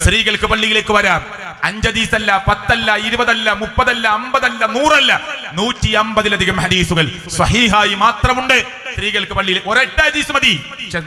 സ്ത്രീകൾക്ക് പള്ളിയിലേക്ക് വരാം. അഞ്ചദീസല്ല പത്തല്ല ഇരുപതല്ല മുപ്പതല്ല അമ്പതല്ല നൂറല്ല. നൂറ്റി അമ്പതിലധികം ഹദീസുകൾ. സ്വഹീഹായി മാത്രമുണ്ട്. സ്ത്രീകൾക്ക് പള്ളിയിൽ ഒരൊറ്റ ഹദീസ് മതി.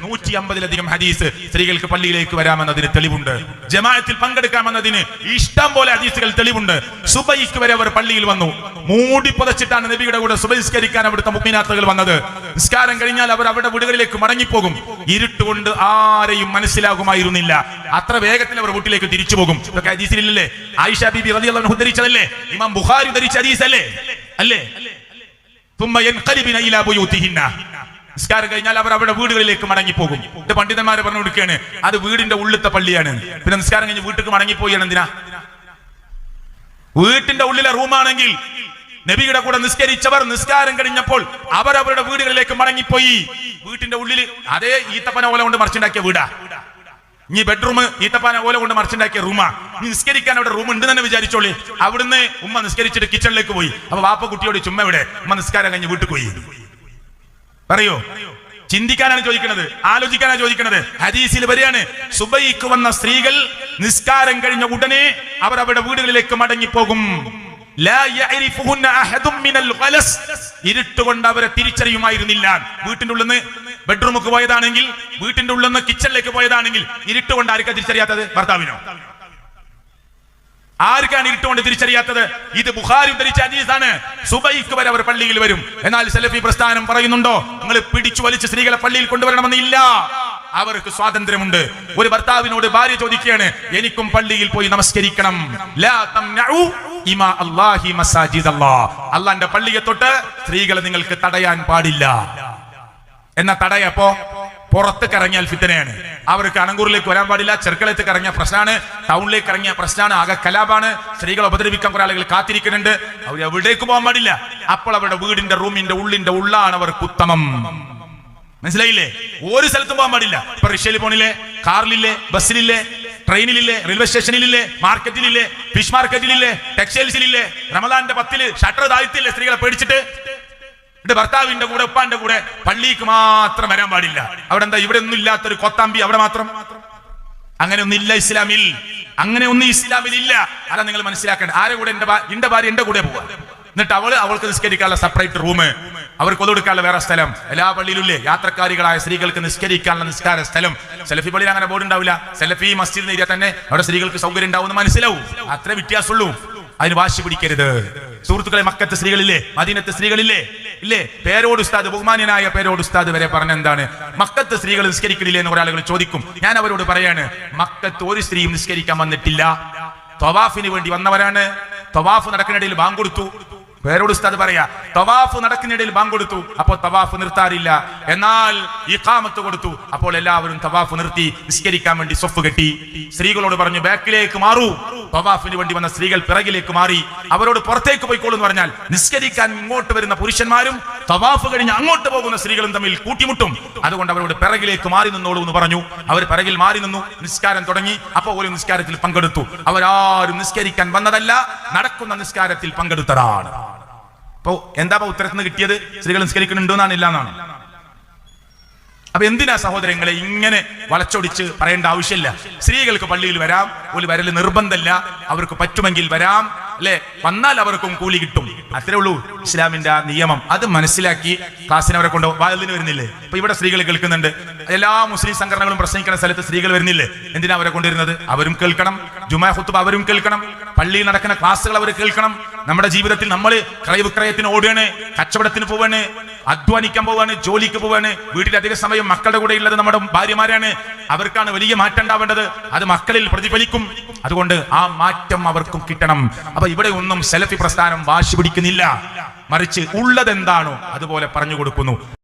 നൂറ്റി അമ്പതിലധികം ഹദീസ് സ്ത്രീകൾക്ക് പള്ളിയിലേക്ക് വരാമെന്നതിന് തെളിവുണ്ട്. ജമാഅത്തിൽ പങ്കെടുക്കാമെന്നതിന് ഇഷ്ടം പോലെ ഹദീസുകൾ തെളിവുണ്ട്. സുബൈക്ക് വരെ അവർ പള്ളിയിൽ വന്നു. മൂടി പുതച്ചിട്ടാണ് നബിയുടെ കൂടെ സുബഹിസ്കരിക്കാൻ അവിടുത്തെ മുഗ്മിനാത്തുകൾ വന്നത്. നിസ്കാരം കഴിഞ്ഞാൽ അവർ അവരുടെ വീടുകളിലേക്ക് മടങ്ങിപ്പോകും. ഇരുട്ടുകൊണ്ട് ആരെയും മനസ്സിലാകുമായിരുന്നില്ല. അത്ര വേഗത്തിൽ അവർ വീട്ടിലേക്ക് തിരിച്ചു പോകും. ഇതൊക്കെ ഹദീസിലില്ലേ ആയിഷ ബിബി റളിയല്ലാഹു അൻഹ ധരിച്ചതല്ലേ? ഇമാം ബുഖാരി ധരിച്ച ഹദീസ് അല്ലേ? അല്ലേ ഇലാ നിസ്കാരം കഴിഞ്ഞാൽ അവർ അവരുടെ വീടുകളിലേക്ക് മടങ്ങിപ്പോകും. ഇത് പണ്ഡിതന്മാരെ പറഞ്ഞു കൊടുക്കുകയാണ്. അത് വീടിന്റെ ഉള്ളിലത്തെ പള്ളിയാണ്. പിന്നെ നിസ്കാരം കഴിഞ്ഞ് വീട്ടിലേക്ക് മടങ്ങിപ്പോയാണ് എന്തിനാ? വീട്ടിന്റെ ഉള്ളിലെ റൂമാണെങ്കിൽ നബിയുടെ കൂടെ നിസ്കരിച്ചവർ നിസ്കാരം കഴിഞ്ഞപ്പോൾ അവർ അവരുടെ വീടുകളിലേക്ക് മടങ്ങിപ്പോയി. വീട്ടിന്റെ ഉള്ളിൽ അതേ ഈത്തപ്പന ഓല കൊണ്ട് മറിച്ചുണ്ടാക്കിയ വീടാ. ഇനി ബെഡ്റൂം ഈത്തപ്പാന ഓല കൊണ്ട് മറിച്ചുണ്ടാക്കിയ റൂമാ. നീ നിസ്കരിക്കാൻ അവിടെ റൂം ഉണ്ട് തന്നെ വിചാരിച്ചോളി. അവിടുന്ന് ഉമ്മ നിസ്കരിച്ചിട്ട് കിച്ചണിലേക്ക് പോയി. അപ്പൊ വാപ്പ കുട്ടിയോട് ചുമ്മ ഇവിടെ. ഉമ്മ നിസ്കാരം കഴിഞ്ഞ് വീട്ടിൽ പോയി. പറയോ. ചിന്തിക്കാനാണ് ചോദിക്കുന്നത്. ആലോചിക്കാനാണ് ചോദിക്കുന്നത്. ഹദീസിൽ വരികയാണ്. സുബൈക്ക് വന്ന സ്ത്രീകൾ നിസ്കാരം കഴിഞ്ഞ ഉടനെ അവർ അവരുടെ വീടുകളിലേക്ക് മടങ്ങിപ്പോകും. ഇരുട്ടുകൊണ്ട് അവരെ തിരിച്ചറിയുമായിരുന്നില്ല. വീട്ടിന്റെ ഉള്ളിൽ നിന്ന് ബെഡ്റൂമുക്ക് പോയതാണെങ്കിൽ വീട്ടിന്റെ ഉള്ളിൽ നിന്ന് കിച്ചണിലേക്ക് പോയതാണെങ്കിൽ ഇരുട്ടുകൊണ്ട് ആർക്കാ തിരിച്ചറിയാത്തത്? ഭർത്താവിനോ? ആർക്കാണ് ഇരുട്ടുകൊണ്ട് തിരിച്ചറിയാത്തത്? ഇത് ബുഖാരി ഉദ്ധരിച്ച ഹദീസാണ്. സുബൈക്ക് വരെ അവർ പള്ളിയിൽ വരും. എന്നാൽ സലഫി പ്രസ്ഥാനം പറയുന്നുണ്ടോ? നിങ്ങൾ പിടിച്ചു വലിച്ച് സ്ത്രീകളെ പള്ളിയിൽ കൊണ്ടുവരണമെന്നില്ല അവർക്ക് സ്വാതന്ത്ര്യമുണ്ട്. ഒരു ഭർത്താവിനോട് ഭാര്യ ചോദിക്കുകയാണ് എനിക്കും പള്ളിയിൽ പോയി നമസ്കരിക്കണം. അള്ളാന്റെ പള്ളിയെ തൊട്ട് സ്ത്രീകളെ നിങ്ങൾക്ക് തടയാൻ പാടില്ല. എന്ന തടയപ്പോ പുറത്തേക്ക് കറങ്ങിയാൽ ഫിത്തനയാണ്. അവർക്ക് അണങ്കൂറിലേക്ക് വരാൻ പാടില്ല. ചെറുക്കളത്ത് കറങ്ങിയ പ്രശ്നമാണ്. ടൗണിലേക്ക് ഇറങ്ങിയ പ്രശ്നമാണ്. ആകെ കലാപാണ്. സ്ത്രീകളെ ഉപദ്രവിക്കാൻ കുറെ ആളുകൾ കാത്തിരിക്കുന്നുണ്ട്. അവർ എവിടേക്ക് പോകാൻ പാടില്ല. അപ്പോൾ അവരുടെ വീടിന്റെ റൂമിന്റെ ഉള്ളിന്റെ ഉള്ളാണ് അവർക്ക് ഉത്തമം. മനസ്സിലായില്ലേ? ഒരു സ്ഥലത്തും പോകാൻ പാടില്ല. ഇപ്പൊ റിക്ഷയിൽ പോണില്ലേ? കാറിലില്ലേ? ബസ്സിലില്ലേ? ട്രെയിനിലില്ലേ? റെയിൽവേ സ്റ്റേഷനിലില്ലേ? മാർക്കറ്റിലില്ലേ? ഫിഷ് മാർക്കറ്റിലില്ലേ? ടെക്സ്റ്റൈൽസിലില്ലേ? റമദാന്റെ പത്തിൽ ഷട്ടർ താഴ്ത്തില്ലേ സ്ത്രീകളെ പേടിച്ചിട്ട്? എന്നിട്ട് ഭർത്താവിന്റെ കൂടെ ഉപ്പാന്റെ കൂടെ പള്ളിക്ക് മാത്രം വരാൻ പാടില്ല. അവിടെ എന്താ? ഇവിടെ ഒന്നും ഇല്ലാത്തൊരു കൊത്താമ്പി അവിടെ മാത്രം. അങ്ങനെ ഒന്നില്ല ഇസ്ലാമിൽ. അങ്ങനെ ഒന്നും ഇസ്ലാമിൽ ഇല്ല. അതാ നിങ്ങൾ മനസ്സിലാക്കേണ്ടത്. ആരെ കൂടെ? എന്റെ എന്റെ ഭാര്യ എന്റെ കൂടെ പോവാ. എന്നിട്ട് അവൾ അവൾക്ക് നിസ്കരിക്കാനുള്ള സെപ്പറേറ്റ് റൂം അവർക്ക് ഒതുകൊടുക്കാനുള്ള വേറെ സ്ഥലം. എല്ലാ പള്ളിയിലുമില്ലേ യാത്രക്കാരികളായ സ്ത്രീകൾക്ക് നിസ്കരിക്കാനുള്ള നിസ്കാര സ്ഥലം. സെലഫി പള്ളിയിൽ അങ്ങനെ ബോർഡ് ഉണ്ടാവില്ല. സെലഫി മസ്ജിദ് തന്നെ അവിടെ സ്ത്രീകൾക്ക് സൗകര്യം ഉണ്ടാവും എന്ന് മനസ്സിലാവും. അത്ര വ്യത്യാസമുള്ളൂ. അതിന് വാശി പിടിക്കരുത്. സുഹൃത്തുക്കളെ മക്കത്തെ സ്ത്രീകളില്ലേ? മദീനത്തെ സ്ത്രീകളില്ലേ? ഇല്ലേ? പേരോട് ഉസ്താദ് ബഹുമാന്യനായ പേരോട് ഉസ്താദ് വരെ പറഞ്ഞ എന്താണ്? മക്കത്ത് സ്ത്രീകൾ നിസ്കരിക്കണില്ലേ എന്ന് ഒരാളുകൾ ചോദിക്കും. ഞാൻ അവരോട് പറയാണ് മക്കത്ത് ഒരു സ്ത്രീയും നിസ്കരിക്കാൻ വന്നിട്ടില്ല. തൊവാഫിന് വേണ്ടി വന്നവരാണ്. തൊവാഫ് നടക്കുന്നിടയിൽ ബാങ്ക് കൊടുത്തു. പേരോട് ഉസ്താദ് പറയാ തവാഫ് നടക്കുന്നിടയിൽ ബാങ്ക് കൊടുത്തു അപ്പോൾ തവാഫ് നിർത്താറില്ല. എന്നാൽ ഈ കാമത്ത് കൊടുത്തു അപ്പോൾ എല്ലാവരും തവാഫ് നിർത്തി നിസ്കരിക്കാൻ വേണ്ടി സ്വഫ് കെട്ടി. സ്ത്രീകളോട് പറഞ്ഞു ബാക്കിലേക്ക് മാറൂ. തവാഫിന് വേണ്ടി വന്ന സ്ത്രീകൾ പിറകിലേക്ക് മാറി. അവരോട് പുറത്തേക്ക് പോയിക്കോളൂ എന്ന് പറഞ്ഞാൽ നിസ്കരിക്കാൻ ഇങ്ങോട്ട് വരുന്ന പുരുഷന്മാരും തവാഫ് കഴിഞ്ഞ് അങ്ങോട്ട് പോകുന്ന സ്ത്രീകളും തമ്മിൽ കൂട്ടിമുട്ടും. അതുകൊണ്ട് അവരോട് പിറകിലേക്ക് മാറി നിന്നോളൂ എന്ന് പറഞ്ഞു. അവർ പിറകിൽ മാറി നിന്നു നിസ്കാരം തുടങ്ങി അപ്പോൾ ഒരു നിസ്കാരത്തിൽ പങ്കെടുത്തു. അവരാരും നിസ്കരിക്കാൻ വന്നതല്ല നടക്കുന്ന നിസ്കാരത്തിൽ പങ്കെടുത്തതാണ്. അപ്പോ എന്താ ഉത്തരത്തിന് കിട്ടിയത്? സ്ത്രീകൾ നിസ്കരിക്കുന്നുണ്ടോ എന്നാണ് ഇല്ല എന്നാണ് അപ്പൊ എന്തിനാ സഹോദരങ്ങളെ ഇങ്ങനെ വളച്ചൊടിച്ച് പറയേണ്ട ആവശ്യമില്ല? സ്ത്രീകൾക്ക് പള്ളിയിൽ വരാം ഒരു വരൽ നിർബന്ധമല്ല അവർക്ക് പറ്റുമെങ്കിൽ വരാം അല്ലെ? വന്നാൽ അവർക്കും കൂലി കിട്ടും. അത്രേ ഉള്ളൂ ഇസ്ലാമിന്റെ ആ നിയമം. അത് മനസ്സിലാക്കി ക്ലാസ്സിന് അവരെ കൊണ്ടോ വാതിലിന് വരുന്നില്ലേ? ഇപ്പൊ ഇവിടെ സ്ത്രീകൾ കേൾക്കുന്നുണ്ട്. എല്ലാ മുസ്ലിം സംഘടനകളും പ്രസംഗിക്കുന്ന സ്ഥലത്ത് സ്ത്രീകൾ വരുന്നില്ലേ? എന്തിനാ അവരെ കൊണ്ടുവരുന്നത്? അവരും കേൾക്കണം. ജുമാ ഹുത്തുബ് അവരും കേൾക്കണം. പള്ളിയിൽ നടക്കുന്ന ക്ലാസ്സുകൾ അവർ കേൾക്കണം. നമ്മുടെ ജീവിതത്തിൽ നമ്മൾ ക്രയവിക്രയത്തിന് ഓടുകയാണ്. കച്ചവടത്തിന് പോവാണ്. അധ്വാനിക്കാൻ പോവാണ് ജോലിക്ക് പോവാണ് വീട്ടിൽ അധിക സമയം മക്കളുടെ കൂടെ ഉള്ളത് നമ്മുടെ ഭാര്യമാരാണ്. അവർക്കാണ് വലിയ മാറ്റം ഉണ്ടാവേണ്ടത്. അത് മക്കളിൽ പ്രതിഫലിക്കും. അതുകൊണ്ട് ആ മാറ്റം അവർക്കും കിട്ടണം. അപ്പൊ ഇവിടെ ഒന്നും സെലഫി പ്രസ്ഥാനം വാശി പിടിക്കുന്നില്ല. മറിച്ച് ഉള്ളതെന്താണോ അതുപോലെ പറഞ്ഞു കൊടുക്കുന്നു.